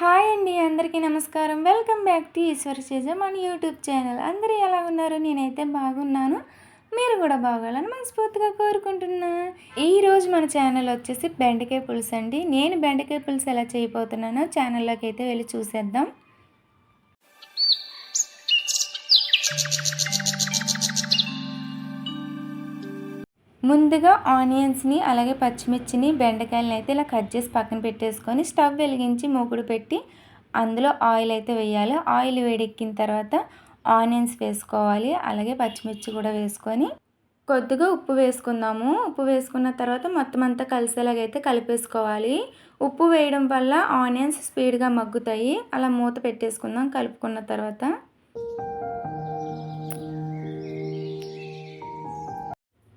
Hi అండి అందరికీ నమస్కారం. వెల్కమ్ బ్యాక్ టు ఈశ్వర చేజ మన యూట్యూబ్ ఛానల్. అందరూ ఎలా ఉన్నారు? నేనైతే బాగున్నాను. మీరు కూడా బాగాలని మనస్ఫూర్తిగా కోరుకుంటున్నా. ఈరోజు మన ఛానల్ వచ్చేసి బెండకాయ పులుసు అండి. నేను బెండకాయ పులుసు ఎలా చేయబోతున్నానో ఛానల్లోకి అయితే వెళ్ళి చూసేద్దాం. ముందుగా ఆనియన్స్ని అలాగే పచ్చిమిర్చిని బెండకాయలని అయితే ఇలా కట్ చేసి పక్కన పెట్టేసుకొని స్టవ్ వెలిగించి మూకుడు పెట్టి అందులో ఆయిల్ అయితే వేయాలి. ఆయిల్ వేడెక్కిన తర్వాత ఆనియన్స్ వేసుకోవాలి అలాగే పచ్చిమిర్చి కూడా వేసుకొని కొద్దిగా ఉప్పు వేసుకుందాము. ఉప్పు వేసుకున్న తర్వాత మొత్తం అంతా కలిసేలాగైతే కలిపేసుకోవాలి. ఉప్పు వేయడం వల్ల ఆనియన్స్ స్పీడ్గా మగ్గుతాయి. అలా మూత పెట్టేసుకుందాం కలుపుకున్న తర్వాత.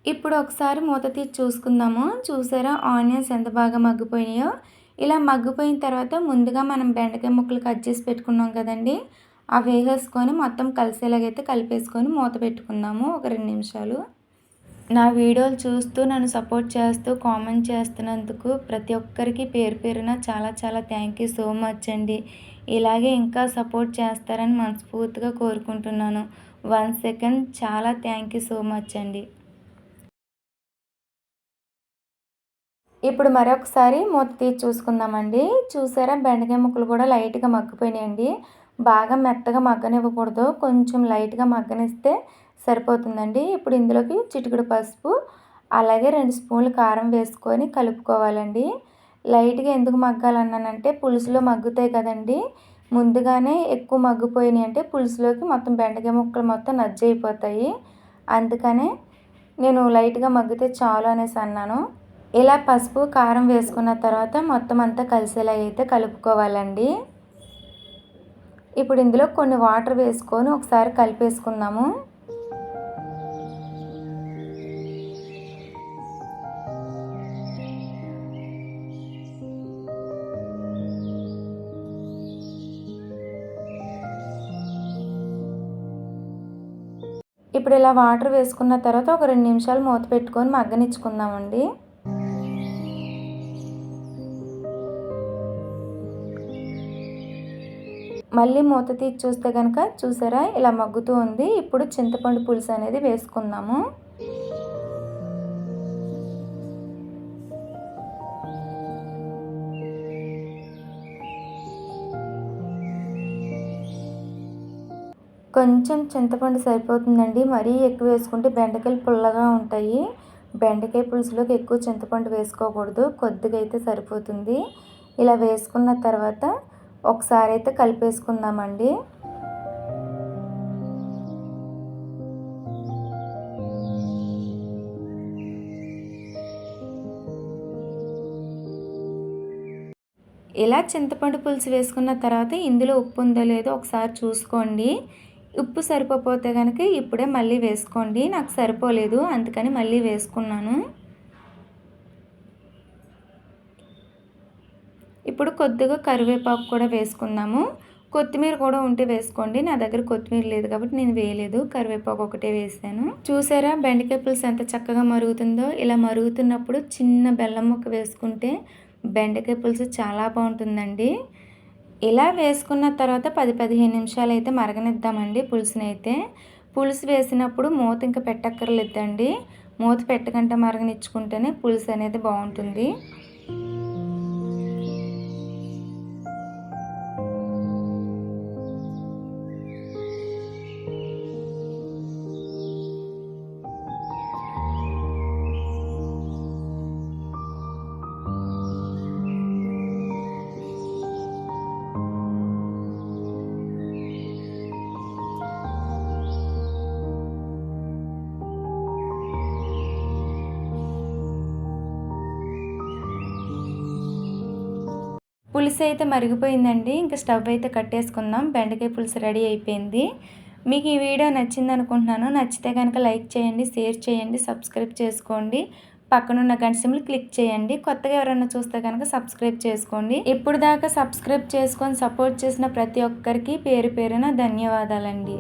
ఇప్పుడు ఒకసారి మూత తీసి చూసుకుందాము. చూసారా ఆనియన్స్ ఎంత బాగా మగ్గిపోయినాయో? ఇలా మగ్గిపోయిన తర్వాత ముందుగా మనం బెండకాయ ముక్కలు కట్ చేసి పెట్టుకున్నాం కదండి. అవి వేసేసుకొని మొత్తం కలిసేలాగైతే కలిపేసుకొని మూత పెట్టుకుందాము ఒక రెండు నిమిషాలు. నా వీడియోలు చూస్తూ నన్ను సపోర్ట్ చేస్తూ కామెంట్ చేస్తున్నందుకు ప్రతి ఒక్కరికి పేరు పేరున చాలా చాలా థ్యాంక్ యూ సో మచ్ అండి. ఇలాగే ఇంకా సపోర్ట్ చేస్తారని మనస్ఫూర్తిగా కోరుకుంటున్నాను. వన్ సెకండ్ చాలా థ్యాంక్ యూ సో మచ్ అండి. ఇప్పుడు మరొకసారి మూత తీసి చూసుకుందామండి. చూసారా? బెండకాయ ముక్కలు కూడా లైట్గా మగ్గిపోయినాయండి. బాగా మెత్తగా మగ్గనివ్వకూడదు. కొంచెం లైట్గా మగ్గనిస్తే సరిపోతుందండి. ఇప్పుడు ఇందులోకి చిటికెడు పసుపు అలాగే రెండు స్పూన్లు కారం వేసుకొని కలుపుకోవాలండి. లైట్గా ఎందుకు మగ్గాలన్నానంటే పులుసులో మగ్గుతాయి కదండి. ముందుగానే ఎక్కువ మగ్గిపోయినాయి అంటే పులుసులోకి మొత్తం బెండకాయ ముక్కలు మొత్తం నజ్జైపోతాయి. అందుకనే నేను లైట్గా మగ్గితే చాలు అనేసి అన్నాను. ఇలా పసుపు కారం వేసుకున్న తర్వాత మొత్తం అంతా కలిసేలా అయితే కలుపుకోవాలండి. ఇప్పుడు ఇందులో కొన్ని వాటర్ వేసుకొని ఒకసారి కలిపేసుకుందాము. ఇప్పుడు ఇలా వాటర్ వేసుకున్న తర్వాత ఒక రెండు నిమిషాలు మూత పెట్టుకొని మగ్గనిచ్చుకుందామండి. మళ్ళీ మూత తీసి చూస్తే కనుక చూసారా? ఇలా మగ్గుతూ ఉంది. ఇప్పుడు చింతపండు పులుసు అనేది వేసుకుందాము. కొంచెం చింతపండు సరిపోతుందండి. మరీ ఎక్కువ వేసుకుంటే బెండకాయలు పుల్లగా ఉంటాయి. బెండకాయ పులుసులోకి ఎక్కువ చింతపండు వేసుకోకూడదు. కొద్దిగా అయితే సరిపోతుంది. ఇలా వేసుకున్న తర్వాత ఒకసారి అయితే కలిపేసుకుందామండి. ఇలా చింతపండు పులుసు వేసుకున్న తర్వాత ఇందులో ఉప్పు ఉందో లేదో ఒకసారి చూసుకోండి. ఉప్పు సరిపోతే కనుక ఇప్పుడే మళ్ళీ వేసుకోండి. నాకు సరిపోలేదు అందుకని మళ్ళీ వేసుకున్నాను. ఇప్పుడు కొద్దిగా కరివేపాకు కూడా వేసుకుందాము. కొత్తిమీర కూడా ఉంటే వేసుకోండి. నా దగ్గర కొత్తిమీర లేదు కాబట్టి నేను వేయలేదు. కరివేపాకు ఒకటే వేసాను. చూసారా బెండకాయ పులుసు ఎంత చక్కగా మరుగుతుందో? ఇలా మరుగుతున్నప్పుడు చిన్న బెల్లం ముక్క వేసుకుంటే బెండకాయ పులుసు చాలా బాగుంటుందండి. ఇలా వేసుకున్న తర్వాత పది పదిహేను నిమిషాలు అయితే మరగనిద్దామండి పులుసుని అయితే పులుసు వేసినప్పుడు మూత ఇంకా పెట్టక్కర్లేదండి. మూత పెట్టకుండా మరగనిచ్చుకుంటేనే పులుసు అనేది బాగుంటుంది. పులుసు అయితే మరిగిపోయిందండి. ఇంకా స్టవ్ అయితే కట్టేసుకుందాం. బెండకాయ పులుసు రెడీ అయిపోయింది. మీకు ఈ వీడియో నచ్చింది అనుకుంటున్నాను నచ్చితే కనుక లైక్ చేయండి షేర్ చేయండి సబ్స్క్రైబ్ చేసుకోండి. పక్కనున్న గంట సిమ్లు క్లిక్ చేయండి. కొత్తగా ఎవరైనా చూస్తే కనుక సబ్స్క్రైబ్ చేసుకోండి. ఇప్పుడు దాకా సబ్స్క్రైబ్ చేసుకొని సపోర్ట్ చేసిన ప్రతి ఒక్కరికి పేరు పేరున ధన్యవాదాలండి.